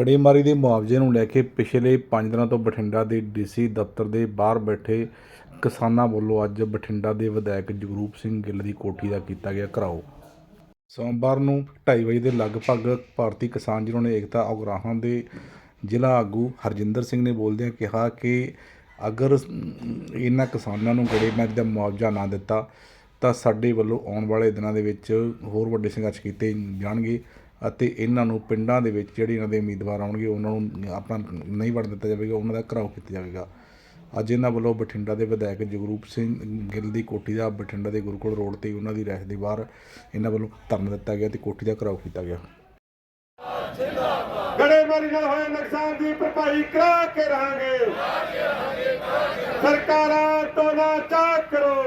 ਗੜੇਮਾਰੀ ਦੇ ਮੁਆਵਜ਼ੇ ਨੂੰ ਲੈ ਕੇ ਪਿਛਲੇ 5 ਦਿਨਾਂ ਤੋਂ ਬਠਿੰਡਾ ਦੇ ਡੀਸੀ ਦਫ਼ਤਰ ਦੇ ਬਾਹਰ ਬੈਠੇ ਕਿਸਾਨਾਂ ਵੱਲੋਂ ਅੱਜ ਬਠਿੰਡਾ ਦੇ ਵਿਧਾਇਕ ਜਗਰੂਪ ਸਿੰਘ ਗਿੱਲ ਦੀ ਕੋਠੀ ਦਾ ਕੀਤਾ ਗਿਆ ਘਰਾਓ। ਸੋਮਵਾਰ ਨੂੰ 2:30 ਵਜੇ ਦੇ ਲਗਭਗ ਭਾਰਤੀ ਕਿਸਾਨ ਯੂਨੀਅਨ ਏਕਤਾ ਉਗਰਾਹਾਂ ਦੇ ਜ਼ਿਲ੍ਹਾ ਆਗੂ ਹਰਜਿੰਦਰ ਸਿੰਘ ਨੇ ਬੋਲਦਿਆਂ ਕਿਹਾ ਕਿ ਅਗਰ ਇਹਨਾਂ ਕਿਸਾਨਾਂ ਨੂੰ ਗੜੇਮਾਰੀ ਦਾ ਮੁਆਵਜ਼ਾ ਨਾ ਦਿੱਤਾ ਤਾਂ ਸਾਡੇ ਵੱਲੋਂ ਆਉਣ ਵਾਲੇ ਦਿਨਾਂ ਦੇ ਵਿੱਚ ਹੋਰ ਵੱਡੇ ਸੰਘਰਸ਼ ਕੀਤੇ ਜਾਣਗੇ। ਅਤੇ ਇਹਨਾਂ ਨੂੰ ਪਿੰਡਾਂ ਦੇ ਵਿੱਚ ਜਿਹੜੇ ਇਹਨਾਂ ਦੇ ਉਮੀਦਵਾਰ ਆਉਣਗੇ ਉਹਨਾਂ ਨੂੰ ਆਪਣਾ ਨਹੀਂ ਵੜ ਦਿੱਤਾ ਜਾਵੇਗਾ ਉਹਨਾਂ ਦਾ ਘਰਾਓ ਕੀਤਾ ਜਾਵੇਗਾ। ਅੱਜ ਇਹਨਾਂ ਵੱਲੋਂ ਬਠਿੰਡਾ ਦੇ ਵਿਧਾਇਕ ਜਗਰੂਪ ਸਿੰਘ ਗਿੱਲ ਦੀ ਕੋਠੀ ਦਾ ਬਠਿੰਡਾ ਦੇ ਗੁਰਕੁਲ ਰੋਡ ਤੇ ਉਹਨਾਂ ਦੀ ਰਹਿਸ਼ ਦੇ ਬਾਹਰ ਇਹਨਾਂ ਵੱਲੋਂ ਧਰਨਾ ਦਿੱਤਾ ਗਿਆ ਤੇ ਕੋਠੀ ਦਾ ਘਰਾਓ ਕੀਤਾ ਗਿਆ। ਗੜੇਮਾਰੀ ਨਾਲ ਹੋਏ ਨੁਕਸਾਨ ਦੀ ਭਰਪਾਈ ਕਰਾ ਕੇ ਰਹਾਂਗੇ। ਸਰਕਾਰਾਂ ਤੋਂ ਨਾ ਚਾਕ ਕਰੋ।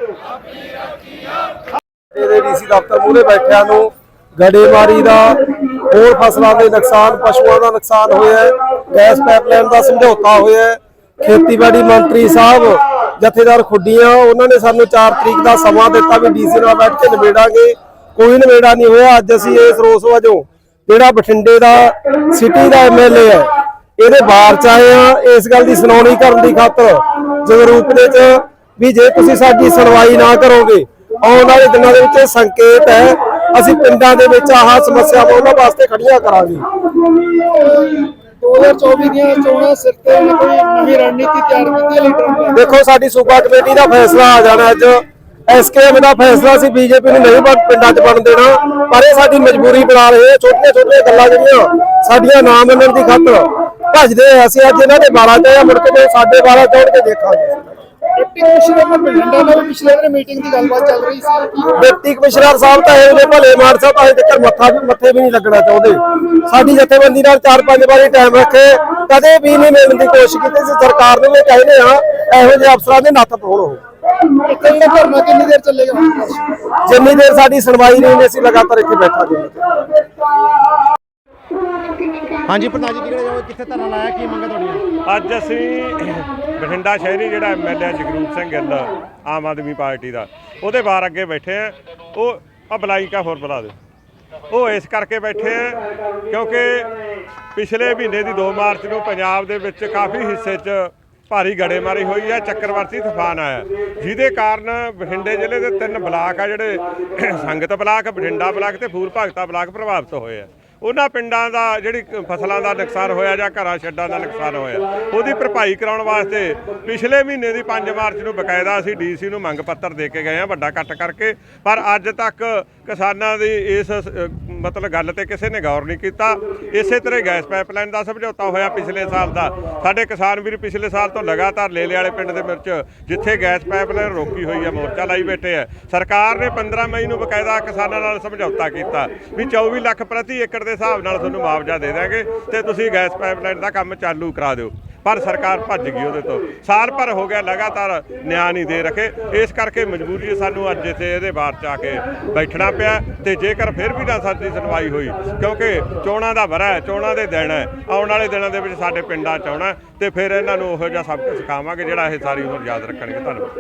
ਇਹਦੇ ਡੀਸੀ ਦਫ਼ਤਰ ਮੂਹਰੇ ਬੈਠਿਆਂ ਨੂੰ ਗੜੇਮਾਰੀ ਦਾ ਹੋਰ ਫਸਲਾਂ ਦੇ ਨੁਕਸਾਨ, ਪਸ਼ੂਆਂ ਦਾ ਨੁਕਸਾਨ ਹੋਇਆ ਹੈ, ਗੈਸ ਪਾਈਪਲਾਈਨ ਦਾ ਸਮਝੌਤਾ ਹੋਇਆ ਹੈ। ਖੇਤੀਬਾੜੀ ਮੰਤਰੀ ਸਾਹਿਬ, ਜਥੇਦਾਰ ਖੁੱਡੀਆਂ, ਉਹਨਾਂ ਨੇ ਸਾਨੂੰ 4 ਤਰੀਕ ਦਾ ਸਮਾਂ ਦਿੱਤਾ ਵੀ ਡੀਸੀ ਨਾਲ ਬੈਠ ਕੇ ਨਿਬੇੜਾਂਗੇ। ਕੋਈ ਨਿਬੇੜਾ ਨਹੀਂ ਹੋਇਆ, ਅੱਜ ਅਸੀਂ ਇਸ ਰੋਸ ਵਜੋਂ ਜਿਹੜਾ ਬਠਿੰਡੇ ਦਾ ਸਿਟੀ ਦਾ ਐਮਐਲਏ ਹੈ, ਇਹਦੇ ਬਾਹਰ ਚ ਆਏ ਆ ਇਸ ਗੱਲ ਦੀ ਸੁਣਾਉਣੀ ਕਰਨ ਦੀ ਖਾਤਰ ਜਗਰੂਪ ਦੇ ਚ ਵੀ ਜੇ ਤੁਸੀਂ ਸਾਡੀ ਸੁਣਵਾਈ ਨਾ ਕਰੋਗੇ, ਆਉਣ ਵਾਲੇ ਦਿਨਾਂ ਦੇ ਵਿੱਚ ਸੰਕੇਤ ਹੈ ਅਸੀਂ ਪਿੰਡਾਂ ਦੇ ਵਿੱਚ ਆਹ ਸਮੱਸਿਆਵਾਂ ਉਹਨਾਂ ਵਾਸਤੇ ਖੜੀਆਂ ਕਰਾਂਗੇ। 2024 ਦੀਆਂ ਚੋਣਾਂ ਸਿਰ ਤੇ ਕੋਈ ਨਵੀਂ ਰਣਨੀਤੀ ਤਿਆਰ ਕੀਤੀ ਹੈ ਲੀਡਰ ਨੇ। ਦੇਖੋ ਸਾਡੀ ਸੂਬਾ ਕਮੇਟੀ ਦਾ ਫੈਸਲਾ ਆ ਜਾਣਾ ਅੱਜ। ਐਸਕੇਐਮ ਦਾ ਫੈਸਲਾ ਸੀ ਬੀਜੇਪੀ ਨੂੰ ਨਹੀਂ ਬਣ ਪਿੰਡਾਂ 'ਚ ਬਣ ਦੇਣਾ ਪਰ ਇਹ ਸਾਡੀ ਮਜਬੂਰੀ ਬਣਾ ਰਹੇ ਛੋਟੀਆਂ ਛੋਟੀਆਂ ਗੱਲਾਂ ਜਿਹੜੀਆਂ ਸਾਡੀਆਂ ਨਾ ਮੰਨਣ ਦੀ ਖਾਤਰ ਭੱਜਦੇ ਅਸੀਂ ਅੱਜ ਇਹਨਾਂ ਦੇ 12 ਤੇ ਮੁੜ ਕੇ ਸਾਡੇ 12 ਚੋਣ ਕੇ ਦੇਖਾਂਗੇ। ਡਿਪਟੀ ਕਮਿਸ਼ਨਰ ਬਠਿੰਡਾ ਨਾਲ ਪਿਛਲੇ ਦਿਨ ਮੀਟਿੰਗ ਦੀ ਗੱਲਬਾਤ ਚੱਲ ਰਹੀ ਸੀ ਡਿਪਟੀ ਕਮਿਸ਼ਨਰ ਸਾਹਿਬ ਤਾਂ ਇਹੋ ਜਿਹੇ ਭਲੇ ਮਾਨ ਸਾਹਿਬ ਤਾਂ ਅਜੇ ਤੱਕ ਮੱਥਾ ਮੱਥੇ ਵੀ ਨਹੀਂ ਲੱਗਣਾ ਚਾਹੁੰਦੇ। ਸਾਡੀ ਜਥੇਬੰਦੀ ਨਾਲ ਚਾਰ ਪੰਜ ਵਾਰੀ ਟਾਈਮ ਰੱਖੇ। ਕਦੇ ਵੀ ਨਹੀਂ ਮਿਲਣ ਦੀ ਕੋਸ਼ਿਸ਼ ਕੀਤੀ। ਸੀ ਸਰਕਾਰ ਨੂੰ ਵੀ ਕਹਿੰਦੇ ਆ ਇਹੋ ਜਿਹੇ ਅਫਸਰਾਂ ਦੇ ਨੱਥ ਪਾਉਣ ਉਹ। ਧਰਨਾ ਕਿੰਨੀ ਦੇਰ ਚੱਲੇਗਾ ਜਿੰਨੀ ਦੇਰ ਸਾਡੀ ਸੁਣਵਾਈ ਨਹੀਂ ਹੁੰਦੀ, ਅਸੀਂ ਲਗਾਤਾਰ ਇੱਥੇ ਬੈਠਾਂਗੇ। ਹਾਂਜੀ ਪ੍ਰਧਾਨ ਜੀ ਕਿਹੜੇ ਜਾਓ ਕਿੱਥੇ ਧਰਨਾ ਲਾਇਆ? ਕੀ ਮੰਗਾ ਤੁਹਾਡੀਆਂ? ਅੱਜ ਅਸੀਂ ਬਠਿੰਡਾ ਸ਼ਹਿਰੀ ਜਿਹੜਾ ਐਮਐਲਏ ਜਗਰੂਪ ਸਿੰਘ ਗਿੱਲ, ਆਮ ਆਦਮੀ ਪਾਰਟੀ ਦਾ, ਉਹਦੇ ਬਾਹਰ ਅੱਗੇ ਬੈਠੇ ਆ। ਉਹ ਆ ਬਲਾਈ ਕਾ ਹੋਰ ਬੁਲਾ ਦਿਓ ਉਹ ਇਸ ਕਰਕੇ ਬੈਠੇ ਆ ਕਿਉਂਕਿ ਪਿਛਲੇ ਮਹੀਨੇ ਦੀ 2 ਮਾਰਚ ਨੂੰ ਪੰਜਾਬ ਦੇ ਵਿੱਚ ਕਾਫੀ ਹਿੱਸੇ 'ਚ ਭਾਰੀ ਗੜੇਮਾਰੀ ਹੋਈ ਹੈ ਚੱਕਰਵਾਤੀ ਤੂਫਾਨ ਆਇਆ। ਜਿਹਦੇ ਕਾਰਨ ਬਠਿੰਡੇ ਜ਼ਿਲ੍ਹੇ ਦੇ ਤਿੰਨ ਬਲਾਕ ਆ ਜਿਹੜੇ ਸੰਗਤ ਬਲਾਕ, ਬਠਿੰਡਾ ਬਲਾਕ ਤੇ ਫੂਲ ਭਗਤਾ ਬਲਾਕ ਪ੍ਰਭਾਵਿਤ ਹੋਏ ਆ। ਉਹਨਾਂ ਪਿੰਡਾਂ ਦਾ ਜਿਹੜੀ ਫਸਲਾਂ ਦਾ ਨੁਕਸਾਨ ਹੋਇਆ ਜਾਂ ਘਰਾਂ ਛੱਡਾਂ ਦਾ ਨੁਕਸਾਨ ਹੋਇਆ, ਉਹਦੀ ਭਰਪਾਈ ਕਰਾਉਣ ਵਾਸਤੇ ਪਿਛਲੇ ਮਹੀਨੇ ਦੀ 5 ਮਾਰਚ ਨੂੰ ਬਕਾਇਦਾ ਅਸੀਂ ਡੀਸੀ ਨੂੰ ਮੰਗ ਪੱਤਰ ਦੇ ਕੇ ਗਏ ਆ ਵੱਡਾ ਕੱਟ ਕਰਕੇ, ਪਰ ਅੱਜ ਤੱਕ ਕਿਸਾਨਾਂ ਦੀ ਇਸ ਅ, ਮਤਲਬ ਗੱਲ ਤੇ ਕਿਸੇ ਨੇ ਗੌਰ ਨਹੀਂ ਕੀਤਾ। ਇਸੇ ਤਰ੍ਹਾਂ ਹੀ ਗੈਸ ਪਾਈਪਲਾਈਨ ਦਾ ਸਮਝੌਤਾ ਹੋਇਆ ਪਿਛਲੇ ਸਾਲ ਦਾ। ਸਾਡੇ ਕਿਸਾਨ ਵੀਰ ਪਿਛਲੇ ਸਾਲ ਤੋਂ ਲਗਾਤਾਰ ਲੇਲੇ ਵਾਲੇ ਪਿੰਡ ਦੇ ਵਿੱਚ ਜਿੱਥੇ ਗੈਸ ਪਾਈਪਲਾਈਨ ਰੋਕੀ ਹੋਈ ਹੈ ਮੋਰਚਾ ਲਾਈ ਬੈਠੇ ਆ। ਸਰਕਾਰ ਨੇ 15 ਮਈ ਨੂੰ ਬਕਾਇਦਾ ਕਿਸਾਨਾਂ ਨਾਲ ਸਮਝੌਤਾ ਕੀਤਾ ਵੀ 24 ਲੱਖ ਪ੍ਰਤੀ ਏਕੜ ਦੇ ਹਿਸਾਬ ਨਾਲ ਤੁਹਾਨੂੰ ਮੁਆਵਜ਼ਾ ਦੇ ਦਾਂਗੇ ਤੇ ਤੁਸੀਂ ਗੈਸ ਪਾਈਪਲਾਈਨ ਦਾ ਕੰਮ ਚਾਲੂ ਕਰਾ ਦਿਓ। ਪਰ ਸਰਕਾਰ ਭੱਜ ਗਈ ਉਹਦੇ ਤੋਂ। ਸਾਲ ਭਰ ਹੋ ਗਿਆ ਲਗਾਤਾਰ ਨਿਆਂ ਨਹੀਂ ਦੇ ਰਖੇ। ਇਸ ਕਰਕੇ ਮਜਬੂਰੀ ਸਾਨੂੰ ਅੱਜ ਇੱਥੇ ਇਹਦੇ ਬਾਹਰ ਚ ਆ ਕੇ ਬੈਠਣਾ ਪਿਆ ਤੇ ਜੇਕਰ ਫਿਰ ਵੀ ਨਾ ਸਾਡੀ ਸੁਣਵਾਈ ਹੋਈ, ਕਿਉਂਕਿ ਚੋਣਾਂ ਦਾ ਵਰਾ ਹੈ, ਚੋਣਾਂ ਦੇ ਦਿਨ ਹੈ, ਆਉਣ ਵਾਲੇ ਦਿਨਾਂ ਦੇ ਵਿੱਚ ਸਾਡੇ ਪਿੰਡਾਂ ਚ ਆਉਣਾ ਹੈ ਤੇ ਫਿਰ ਇਹਨਾਂ ਨੂੰ ਉਹੋ ਜਿਹਾ ਸਭ ਕੁਝ ਸਿਖਾਵਾਂਗੇ ਜਿਹੜਾ ਇਹ ਸਾਰੀ ਉਮਰ ਯਾਦ ਰੱਖਣਗੇ। ਧੰਨਵਾਦ।